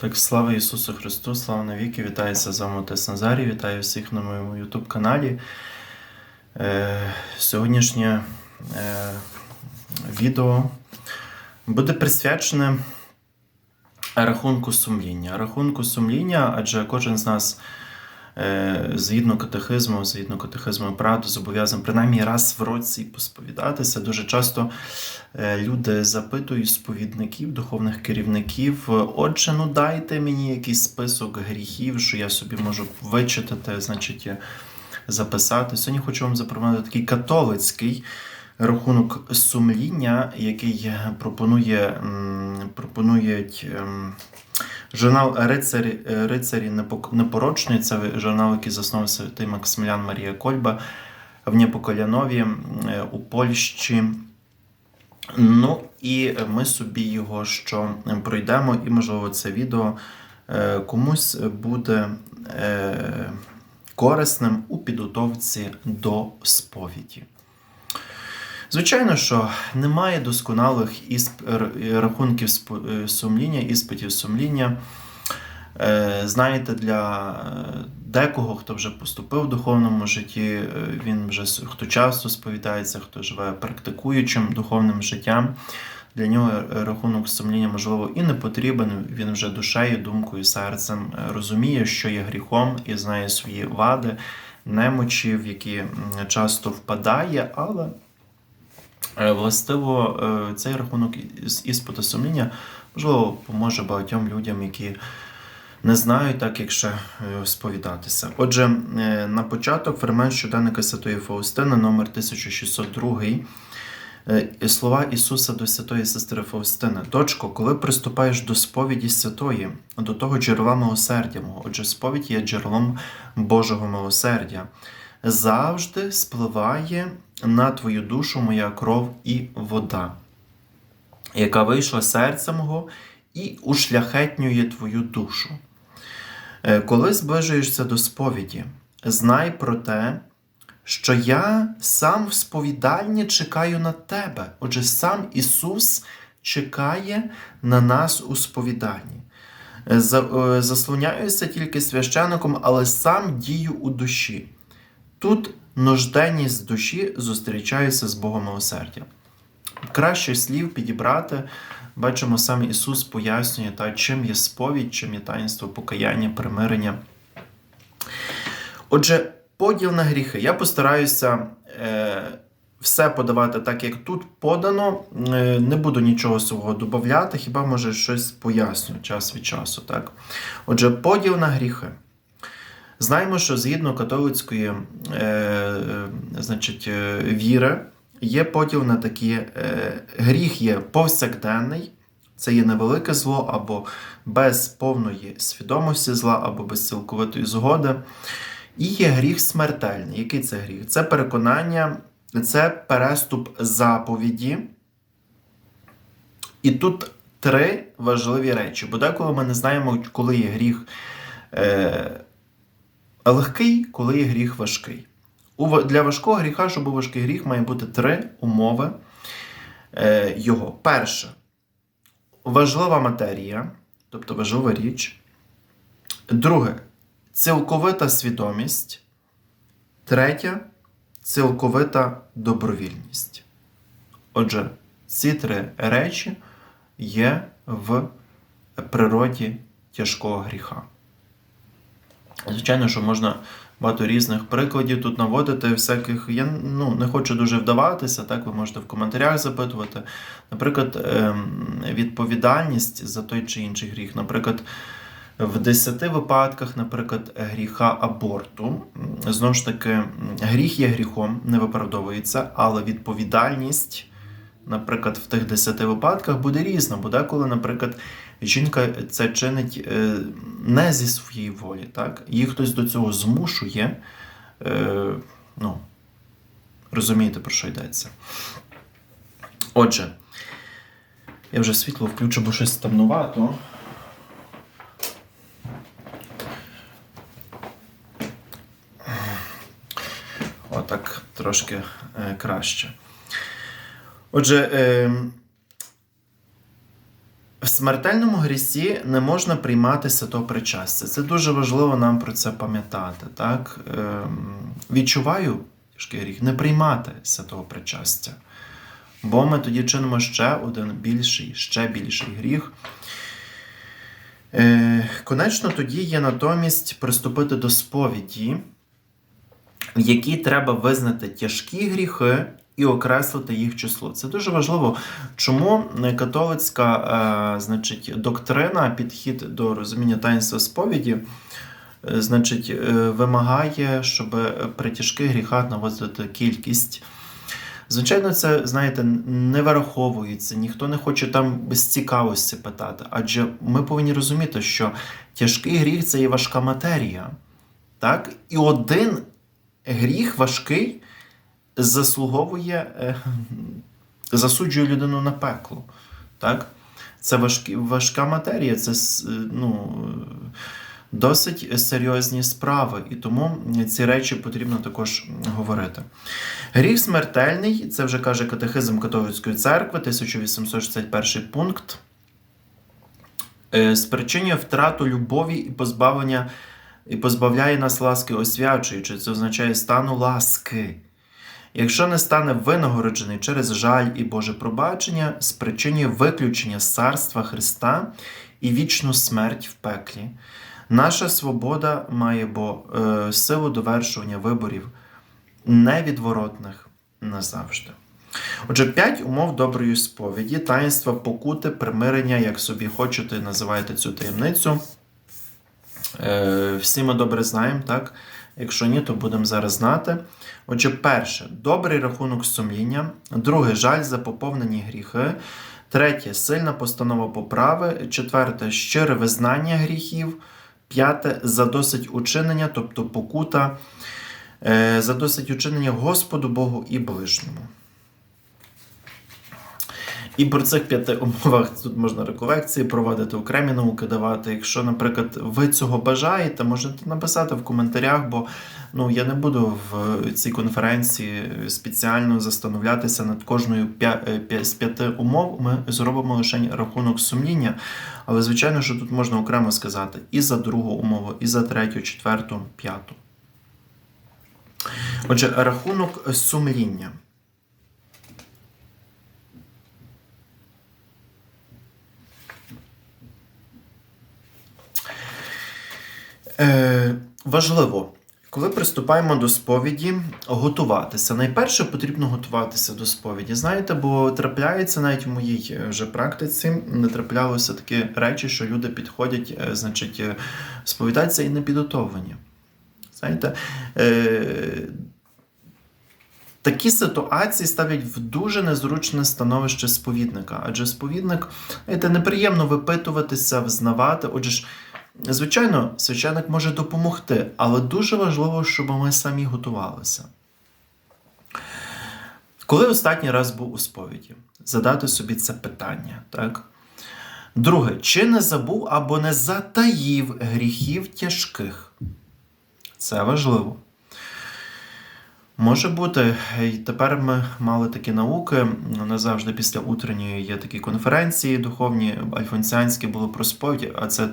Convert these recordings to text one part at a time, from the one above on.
Так, слава Ісусу Христу, слава навіки, вітається з вами Отець Назарій, вітаю всіх на моєму YouTube каналі. Е, сьогоднішнє е, відео буде присвячене рахунку сумління. Рахунку сумління, адже кожен з нас згідно катехизму, згідно катехизму правди, зобов'язаний принаймні раз в році посповідатися. Дуже часто е, люди запитують сповідників, духовних керівників. Отже, ну дайте мені якийсь список гріхів, що я собі можу вичитати, значить, е, записати. Сьогодні хочу вам запропонувати такий католицький. Рахунок сумління, який пропонує, пропонують ем, журнал Рицарі, Рицарі Непок- Непорочної. Це журнал, який заснував святий Максимілян Марія Кольба в Непоколянові е, у Польщі. Ну і ми собі його що пройдемо, і можливо це відео е, комусь буде е, корисним у підготовці до сповіді. Звичайно, що немає досконалих ісп... рахунків е, сумління, іспитів сумління. Е, Знаєте, для е, декого, хто вже поступив в духовному житті, він вже хто часто сповідається, хто живе практикуючим духовним життям. Для нього рахунок сумління, можливо, і не потрібен. Він вже душею, думкою, серцем розуміє, що є гріхом, і знає свої вади, немочі, в які часто впадає, але Властиво, е, цей рахунок іспиту сумління, можливо, поможе багатьом людям, які не знають, так як ще е, сповідатися. Отже, е, на початок фермент щоденника Святої Фаустини, номер 1602. Е, Слова Ісуса до святої сестри Фаустини. Дочко, коли приступаєш до сповіді святої, до того джерела милосердя мого, отже, сповідь є джерелом Божого милосердя, завжди спливає на твою душу моя кров і вода, яка вийшла серця мого і ушляхетнює твою душу. Е, Коли зближуєшся до сповіді, знай про те, що я сам в сповідальні чекаю на тебе. Отже, сам Ісус чекає на нас у сповіданні. Е, е, Заслоняюся тільки священником, але сам дію у душі. Тут нужденність душі зустрічається з Богом милосердя. Краще слів підібрати, бачимо, сам Ісус пояснює, та, чим є сповідь, чим є таїнство покаяння, примирення. Отже, поділ на гріхи. Я постараюся е, все подавати так, як тут подано. Е, не буду нічого свого додати, хіба може щось поясню час від часу. Так? Отже, поділ на гріхи. Знаємо, що згідно католицької е, е, значить, е, віри є поділ на такі е, гріх є повсякденний, це є невелике зло або без повної свідомості зла, або без цілковитої згоди. І є гріх смертельний. Який це гріх? Це переконання, це переступ заповіді. І тут три важливі речі. Бо деколи ми не знаємо, коли є гріх. Е, легкий, коли є гріх важкий. Для важкого гріха, щоб був важкий гріх, має бути три умови е, його. Перше, важлива матерія, тобто важлива річ. Друге, цілковита свідомість. Третє цілковита добровільність. Отже, ці три речі є в природі тяжкого гріха. Звичайно, що можна багато різних прикладів тут наводити, всяких. Я ну, не хочу дуже вдаватися, так ви можете в коментарях запитувати. Наприклад, ем, відповідальність за той чи інший гріх. Наприклад, в 10 випадках, наприклад, гріха аборту, знову ж таки, гріх є гріхом, не виправдовується, але відповідальність, наприклад, в тих 10 випадках буде різна. Бо деколи, наприклад, жінка це чинить е, не зі своєї волі, так? Її хтось до цього змушує. Е, ну, розумієте, про що йдеться. Отже, я вже світло включу, бо щось темнувато. Отак трошки е, краще. Отже, е, В смертельному грісі не можна приймати свято причастя. Це дуже важливо нам про це пам'ятати. Так? Ем, відчуваю тяжкий гріх, не приймати святого причастя. Бо ми тоді чинимо ще один більший, ще більший гріх. Е, конечно, тоді є натомість приступити до сповіді, в якій треба визнати тяжкі гріхи і окреслити їх число. Це дуже важливо. Чому католицька е, значить, доктрина, підхід до розуміння таїнства сповіді, е, значить, е, вимагає, щоб при тяжких гріхах наводити кількість. Звичайно, це, знаєте, не вираховується, ніхто не хоче там без цікавості питати. Адже ми повинні розуміти, що тяжкий гріх це є важка матерія. Так? І один гріх важкий заслуговує, е, засуджує людину на пекло. Так? Це важкі, важка матерія, це ну, досить серйозні справи, і тому ці речі потрібно також говорити. Гріх смертельний, це вже каже катехизм католицької церкви, 1861 пункт. Е, Спричинює втрату любові і позбавлення, і позбавляє нас ласки освячуючи. Це означає стану ласки. Якщо не стане винагороджений через жаль і Боже пробачення, спричинює виключення з царства Христа і вічну смерть в пеклі. Наша свобода має бо е, силу довершування виборів невідворотних назавжди. Отже, п'ять умов доброї сповіді, таїнства покути, примирення, як собі хочете, називаєте цю таємницю. Е, всі ми добре знаємо, так? Якщо ні, то будемо зараз знати. Отже, перше добрий рахунок сумління, друге жаль за поповнені гріхи, третє сильна постанова поправи, четверте щире визнання гріхів, п'яте задосить учинення, тобто покута, задосить учинення Господу Богу і ближньому. І про цих п'яти умовах тут можна реколекції проводити, окремі науки давати. Якщо, наприклад, ви цього бажаєте, можете написати в коментарях, бо ну, я не буду в цій конференції спеціально застановлятися над кожною е, з п'яти умов. Ми зробимо лише рахунок сумління. Але, звичайно, що тут можна окремо сказати і за другу умову, і за третю, четверту, п'яту. Отже, рахунок сумління. Е, важливо, коли приступаємо до сповіді, готуватися. Найперше потрібно готуватися до сповіді. Знаєте, бо трапляється навіть в моїй е, вже практиці, не траплялося такі речі, що люди підходять, е, значить, е, сповідаються і не підготовлені. Знаєте, е, Такі ситуації ставлять в дуже незручне становище сповідника, адже сповідник, знаєте, неприємно випитуватися, взнавати. Отже ж, звичайно, священик може допомогти, але дуже важливо, щоб ми самі готувалися. Коли останній раз був у сповіді, задати собі це питання, так? Друге, чи не забув або не затаїв гріхів тяжких? Це важливо. Може бути, і тепер ми мали такі науки. Не завжди після утренньої є такі конференції духовні, альфонсіанські були про сповідь, а це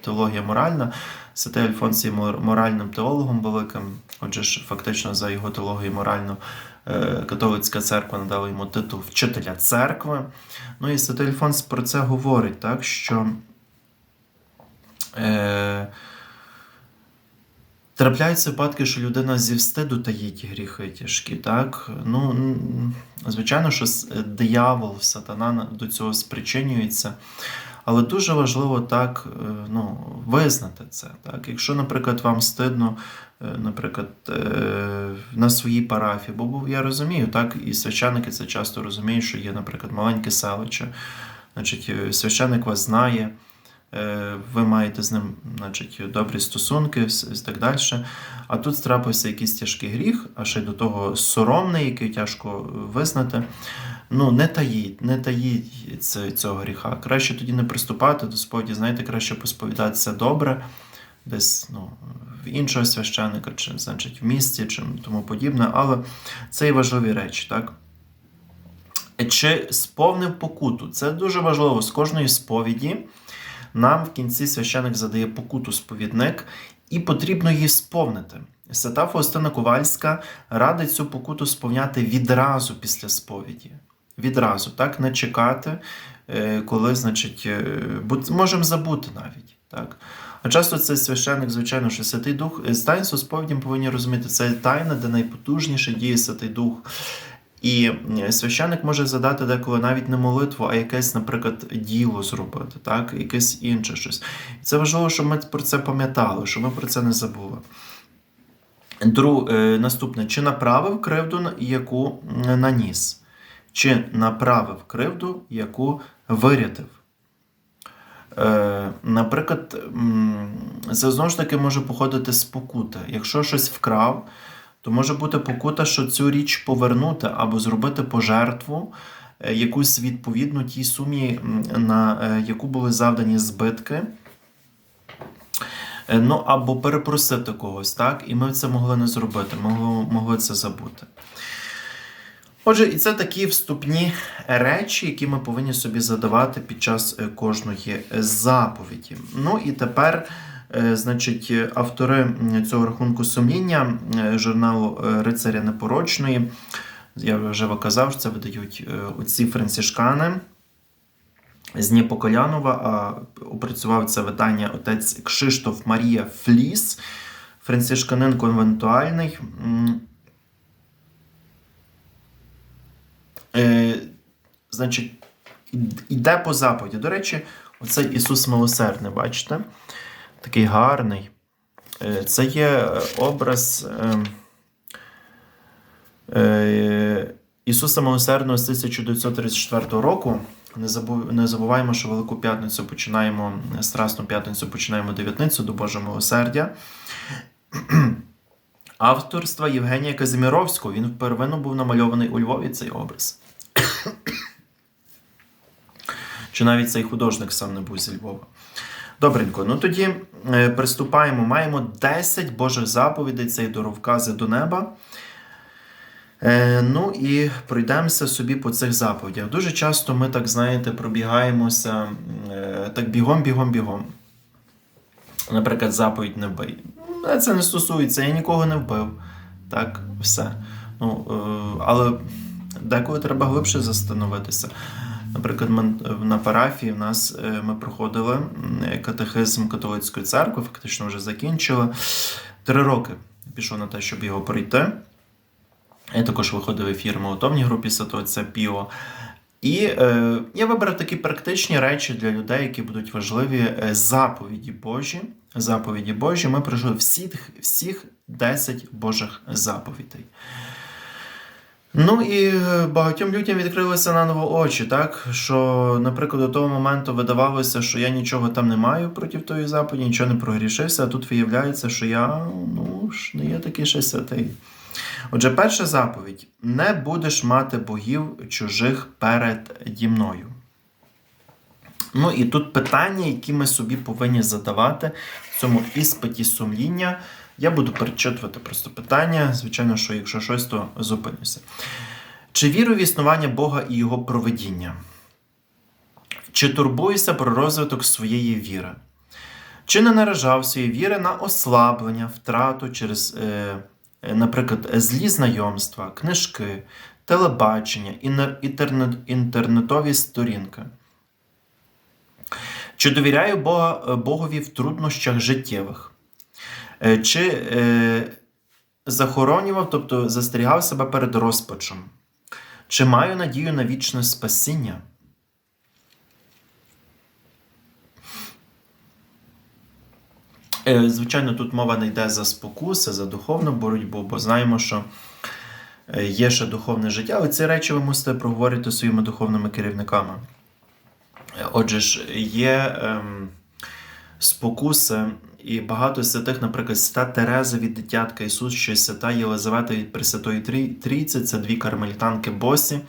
теологія моральна. Святий Альфонс є моральним теологом великим. Отже ж, фактично за його теологію моральну е, католицька церква надала йому титул вчителя церкви. Ну і Святий Альфонс про це говорить, так що. Е, Трапляються випадки, що людина зі встиду таїть гріхи тяжкі, так? Ну, звичайно, що диявол, сатана до цього спричинюється. Але дуже важливо так е, ну, визнати це. Так? Якщо, наприклад, вам стидно, е, наприклад, е, на своїй парафії, бо я розумію, так, і священники це часто розуміють, що є, наприклад, маленьке селище, значить, е, священик вас знає, е, ви маєте з ним значить, добрі стосунки і так далі. А тут трапився якийсь тяжкий гріх, а ще й до того соромний, який тяжко визнати. Ну, не таїть, не таїть цього гріха. Краще тоді не приступати до сповіді, знаєте, краще посповідатися добре, десь ну, в іншого священника, чи значить в місті, чи тому подібне. Але це і важливі речі, так? Чи сповнив покуту? Це дуже важливо з кожної сповіді. Нам в кінці священик задає покуту сповідник, і потрібно її сповнити. Свята Фаустина Ковальська радить цю покуту сповняти відразу після сповіді. Відразу, так, не чекати, е, коли, значить, е, можемо забути навіть. Так? А часто цей священник, звичайно, що Святий Дух з таїнства сповіді ми повинні розуміти, це тайна, де найпотужніше діє Святий Дух. І священник може задати деколи навіть не молитву, а якесь, наприклад, діло зробити, так? якесь інше щось. І це важливо, щоб ми про це пам'ятали, щоб ми про це не забули. Друг, е, наступне, чи направив кривду, яку наніс, чи направив кривду, яку вирятив. Е, Наприклад, це знову ж таки може походити з покути. Якщо щось вкрав, то може бути покута, що цю річ повернути або зробити пожертву, е, якусь відповідну тій сумі, на е, яку були завдані збитки. Е, Ну, або перепросити когось, так? І ми це могли не зробити, могли, могли це забути. Отже, і це такі вступні речі, які ми повинні собі задавати під час кожної заповіді. Ну і тепер, значить, автори цього рахунку сумління е, журналу е, Рицаря Непорочної, я вже казав, що це видають е, отці францішкани з Дніпоколянова, а опрацював це видання отець Кшиштоф Марія Фліс, францишканин конвентуальний. Е, значить, йде по заповіді. До речі, оцей Ісус Милосердний, бачите? Такий гарний. Е, Це є е, образ е, е, Ісуса Милосердного з 1934 року. Не, забуваємо, що Велику П'ятницю починаємо, Страсну п'ятницю починаємо дев'ятницю до Божого милосердя. Авторства Євгенія Казиміровського. Він впервину був намальований у Львові цей образ. Чи навіть цей художник сам не був зі Львова. Добренько, ну тоді е, приступаємо. Маємо 10 Божих заповідей, це й дороговкази до неба. Е, ну і пройдемося собі по цих заповідях. Дуже часто ми, так знаєте, пробігаємося е, так бігом, бігом, бігом. Наприклад, заповідь не вбий. Це не стосується, я нікого не вбив. Так, все. Ну, але деколи треба глибше застановитися. Наприклад, ми, на парафії в нас е, ми проходили катехизм католицької церкви, фактично вже закінчили. Три роки пішов на те, щоб його пройти. Я також виходив в ефір в молотовній групі Святого Піо. І е, я вибрав такі практичні речі для людей, які будуть важливі е, заповіді Божі. Заповіді Божі. Ми пройшли всіх, всіх 10 Божих заповідей. Ну і е, багатьом людям відкрилися на ново очі, так? Що, наприклад, до того моменту видавалося, що я нічого там не маю проти тої заповіді, нічого не прогрішився, а тут виявляється, що я ну, ж не є такий ще святий. Отже, перша заповідь: не будеш мати богів чужих переді мною. Ну і тут питання, які ми собі повинні задавати в цьому іспиті сумління. Я буду перечитувати просто питання. Звичайно, що якщо щось, то зупинюся. Чи віру в існування Бога і Його проведіння? Чи турбуєшся про розвиток своєї віри? Чи не наражав своєї віри на ослаблення, втрату через, е, е, наприклад, злі знайомства, книжки, телебачення, інтернет, інтернетові сторінки? Чи довіряю Бога, Богові в труднощах життєвих? Е, Чи е, захоронював, тобто застерігав себе перед розпачем? Чи маю надію на вічне спасіння? Е, Звичайно, тут мова не йде за спокуси, за духовну боротьбу, бо знаємо, що є ще духовне життя, але ці речі ви мусите проговорити своїми духовними керівниками. Отже ж, є ем, спокуси, і багато святих, наприклад, свята Тереза від дитятка Ісус, чи свята Єлизавета від Пресвятої Трій- Трійці, це дві кармелітанки босі.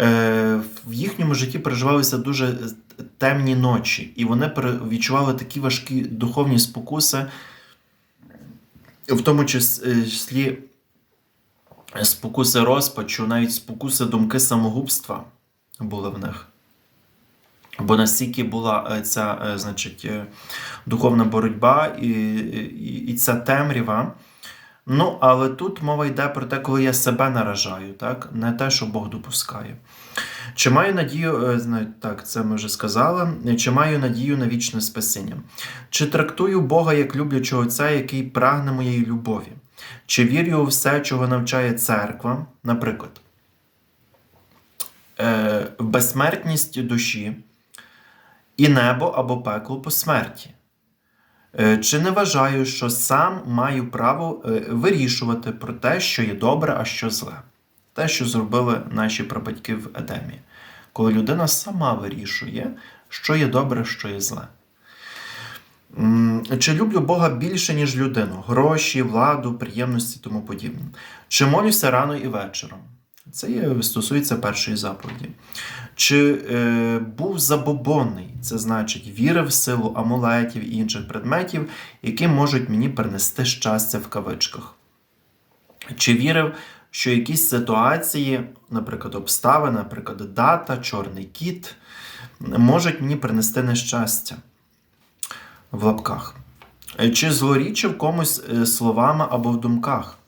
Е, в їхньому житті переживалися дуже темні ночі, і вони відчували такі важкі духовні спокуси, в тому е, числі спокуси розпачу, навіть спокуси думки самогубства були в них. Бо настільки була е, ця, е, значить, е, духовна боротьба і, і, і ця темрява. Ну, але тут мова йде про те, коли я себе наражаю, так? не те, що Бог допускає. Чи маю надію, так, це ми вже сказали, чи маю надію на вічне спасіння? Чи трактую Бога як люблячого Отця, який прагне моєї любові? Чи вірю у все, чого навчає церква, наприклад, в безсмертність душі і небо або пекло по смерті? Чи не вважаю, що сам маю право вирішувати про те, що є добре, а що зле? Те, що зробили наші прабатьки в Едемі, коли людина сама вирішує, що є добре, що є зле. Чи люблю Бога більше, ніж людину? Гроші, владу, приємності тому подібне. Чи молюся рано і вечором? Це стосується першої заповіді. Чи е, був забобонний, це значить вірив в силу амулетів і інших предметів, які можуть мені принести щастя в кавичках. Чи вірив, що якісь ситуації, наприклад, обставини, наприклад, дата, чорний кіт, можуть мені принести нещастя в лапках? Чи злорічив комусь словами або в думках?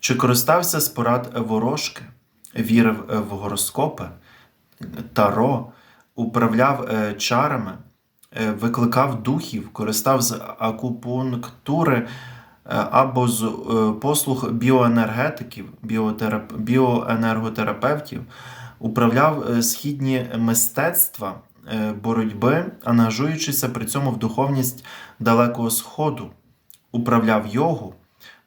Чи користався з порад ворожки, вірив в гороскопи, таро, управляв чарами, викликав духів, користав з акупунктури або з послуг біоенергетиків, біотерап... біоенерготерапевтів, управляв східні мистецтва боротьби, ангажуючися при цьому в духовність Далекого Сходу, управляв йогу,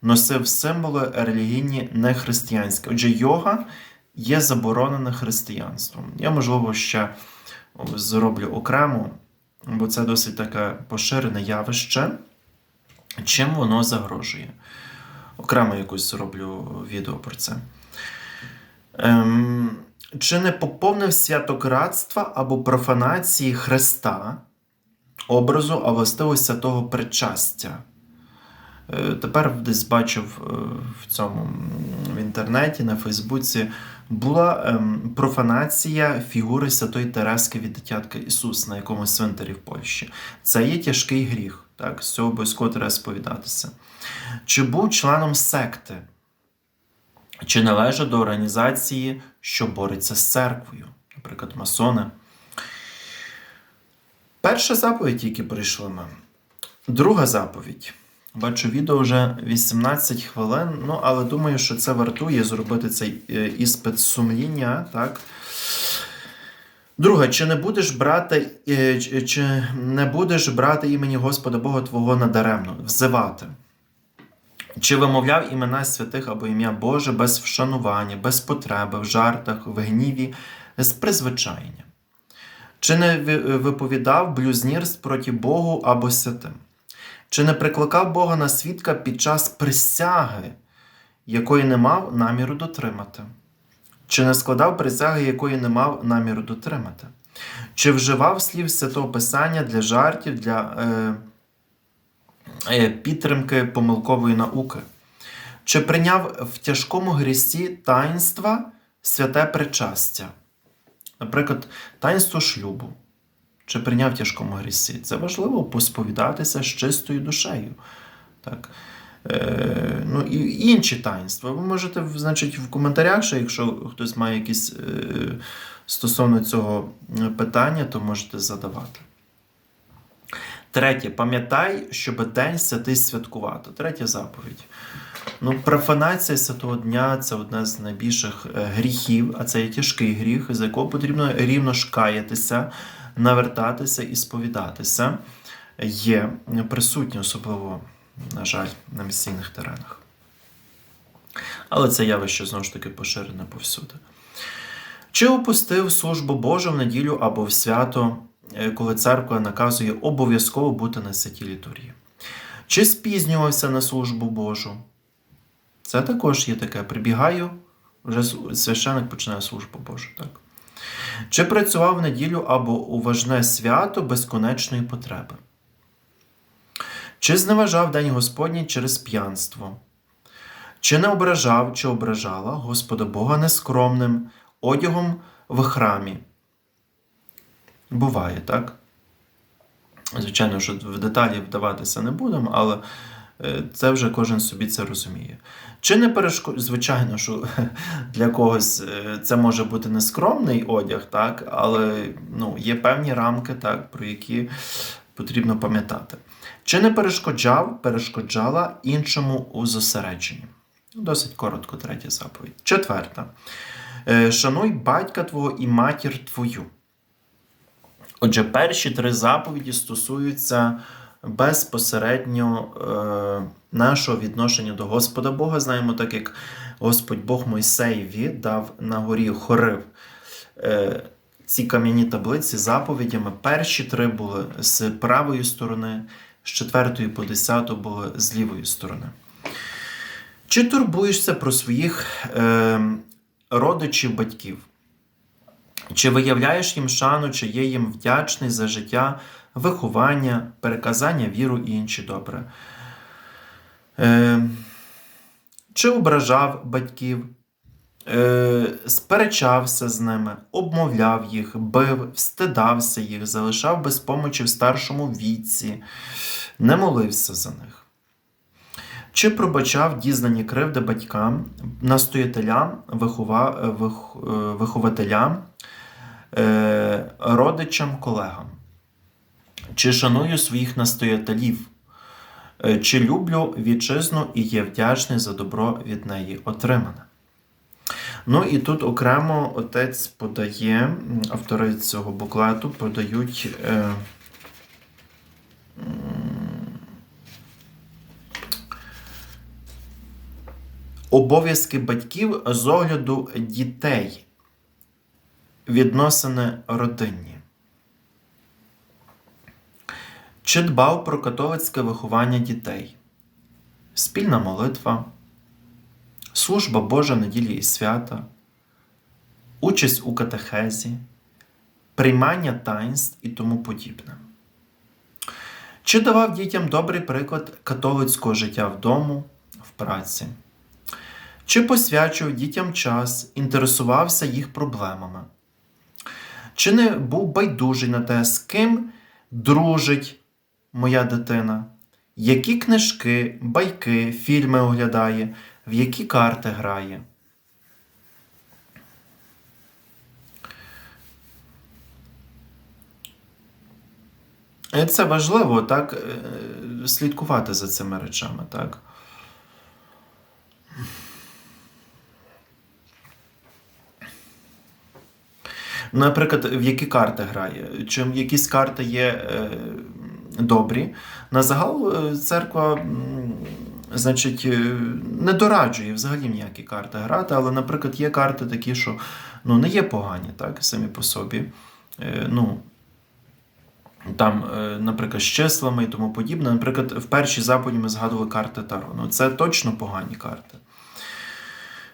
носив символи релігійні нехристиянські. Отже, йога є заборонена християнством. Я, можливо, ще зроблю окремо, бо це досить таке поширене явище. Чим воно загрожує? Окремо якось зроблю відео про це. Ем, Чи не поповнив святократства або профанації Христа, образу, а властивості того причастя? Е, тепер десь бачив е, в цьому в інтернеті, на Фейсбуці, була ем, профанація фігури Святої Терески від дитятка Ісус на якомусь цвинтарі в Польщі. Це є тяжкий гріх. Так, з цього обов'язково треба сповідатися. Чи був членом секти? Чи належить до організації, що бореться з церквою, наприклад, масони? Перша заповідь, тільки прийшли ми. Друга заповідь. Бачу, відео вже 18 хвилин, ну, але думаю, що це вартує зробити цей іспит сумління. так? Друге, чи не будеш брати чи не будеш брати імені Господа Бога Твого надаремно, взивати? Чи вимовляв імена святих або ім'я Боже без вшанування, без потреби, в жартах, в гніві, з призвичайня? Чи не виповідав блюзнірств проти Богу або святим? Чи не прикликав Бога на свідка під час присяги, якої не мав наміру дотримати? Чи не складав присяги, якої не мав наміру дотримати? Чи вживав слів Святого Писання для жартів, для е, е, підтримки помилкової науки? Чи прийняв в тяжкому грісі таїнства святе причастя? Наприклад, таїнство шлюбу. Чи прийняв тяжкому грісі? Це важливо посповідатися з чистою душею. Так? Е, ну і інші таїнства. Ви можете, значить, в коментарях, що якщо хтось має якісь е, стосовно цього питання, то можете задавати. Третє, пам'ятай, щоб день святий святкувати. Третя заповідь. Ну, Профанація святого дня це одне з найбільших е, гріхів, а це є тяжкий гріх, за якого потрібно рівно шкаятися, навертатися і сповідатися. Є присутні особливо на жаль, на місційних теренах. Але це явище знову ж таки поширене повсюди. Чи опустив службу Божу в неділю або в свято, е, коли церква наказує обов'язково бути на святій літургії? Чи спізнювався на службу Божу? Це також є таке. Прибігаю, вже священик починає службу Божу. Так? Чи працював в неділю або у важне свято безконечної потреби? Чи зневажав День Господній через п'янство? Чи не ображав, чи ображала Господа Бога нескромним одягом в храмі? Буває, так? Звичайно, що в деталі вдаватися не будемо, але це вже кожен собі це розуміє. Чи не перешкод... Звичайно, що для когось е, це може бути нескромний одяг, так, але ну, є певні рамки, так, про які потрібно пам'ятати. Чи не перешкоджав, перешкоджала іншому у зосередженні? Досить коротко, третя заповідь. Четверта. Е, Шануй батька твого і матір твою. Отже, перші три заповіді стосуються безпосередньо е, нашого відношення до Господа Бога. Знаємо, так як Господь Бог Мойсеєві дав на горі Хорив е, ці кам'яні таблиці заповідями. Перші три були з правої сторони, з четвертої по десяту були з лівої сторони. Чи турбуєшся про своїх е, родичів батьків? Чи виявляєш їм шану, чи є їм вдячний за життя, виховання, переказання віру і інші добре? Е, чи ображав батьків, е, сперечався з ними, обмовляв їх, бив, встидався їх, залишав без помочі в старшому віці, не молився за них? Чи пробачав дізнані кривди батькам, настоятелям, вихова, вих, е, вихователям, е, родичам, колегам? Чи шаную своїх настоятелів? Е, Чи люблю вітчизну і є вдячний за добро від неї отримане? Ну і тут окремо отець подає, автори цього буклету подають. Е, обов'язки батьків з огляду дітей, відносини родинні. Чи дбав про католицьке виховання дітей, спільна молитва, служба Божа неділі і свята, участь у катехезі, приймання таїнств і тому подібне. Чи давав дітям добрий приклад католицького життя вдому, в праці? Чи посвячував дітям час, інтересувався їх проблемами? Чи не був байдужий на те, з ким дружить моя дитина? Які книжки, байки, фільми оглядає, в які карти грає? І Це важливо так е, слідкувати за цими речами, так? Наприклад, в які карти грає? Чи якісь карти є е, добрі? На загал е, церква, значить, е, не дораджує взагалі ніякі карти грати, але, наприклад, є карти такі, що ну, не є погані, так, самі по собі. Е, ну, там, наприклад, з числами і тому подібне. Наприклад, в першій заповіді ми згадували карти Таро. Ну, це точно погані карти.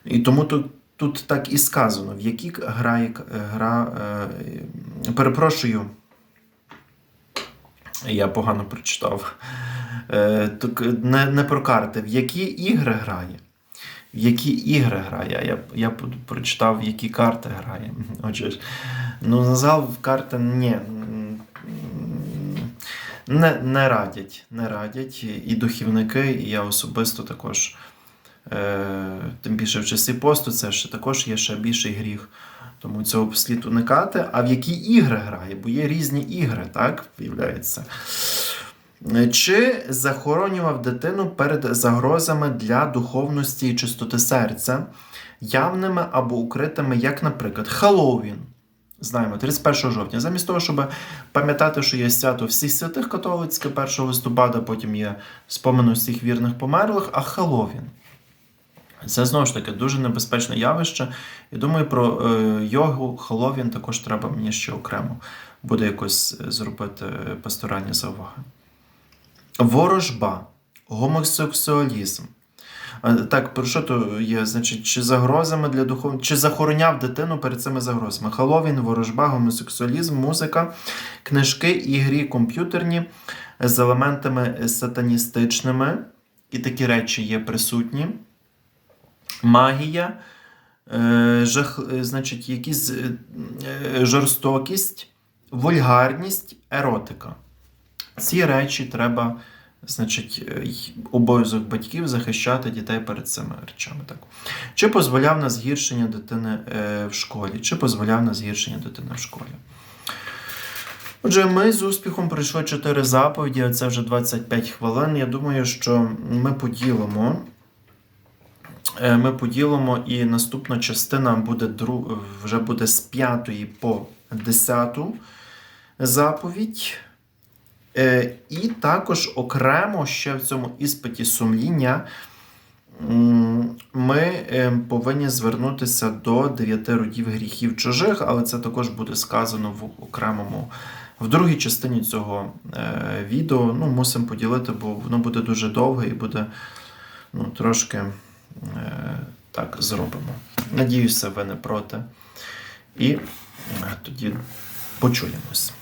І тому тут, тут так і сказано, в які грає гра. Перепрошую, я погано прочитав. Е, не, не про карти, в які ігри грає. В які ігри грає? Я, я прочитав, в які карти грає. Отже, ну, в карти ні. Не, не радять. Не радять і духівники, і я особисто також. Е, тим більше в часі посту, це ще також є ще більший гріх. Тому цього слід уникати. А в які ігри грає? Бо є різні ігри, так, виявляється. Чи захоронював дитину перед загрозами для духовності і чистоти серця, явними або укритими, як, наприклад, Хеллоуін. Знаємо, 31 жовтня. Замість того, щоб пам'ятати, що є свято всіх святих католицьке 1 листопада, потім є спомин усіх вірних померлих, а Хеллоуін. Це знову ж таки дуже небезпечне явище. І думаю, про е, йогу, Хеллоуін також треба мені ще окремо буде якось е, зробити е, пасторальні зауваги. Ворожба, гомосексуалізм. Так, про що то є? Значить, чи загрозами для духов... чи захороняв дитину перед цими загрозами? Хеллоуін, ворожба, гомосексуалізм, музика, книжки, ігри комп'ютерні з елементами сатаністичними, і такі речі є присутні. Магія, е, жах, е, значить, якісь е, жорстокість, вульгарність, еротика. Ці речі треба, значить, обов'язок батьків захищати дітей перед цими речами. Так. Чи дозволяв на згіршення дитини в школі, чи дозволяв на згіршення дитини в школі. Отже, ми з успіхом пройшли 4 заповіді, а це вже 25 хвилин. Я думаю, що ми поділимо. Е, Ми поділимо, і наступна частина буде вже буде з 5 по 10 заповідь. Е, І також окремо ще в цьому іспиті сумління ми е, повинні звернутися до дев'яти родів гріхів чужих, але це також буде сказано в окремому. В другій частині цього відео ну, мусимо поділити, бо воно буде дуже довге і буде ну, трошки так зробимо. Надіюся, ви не проти. І е, тоді почуємось.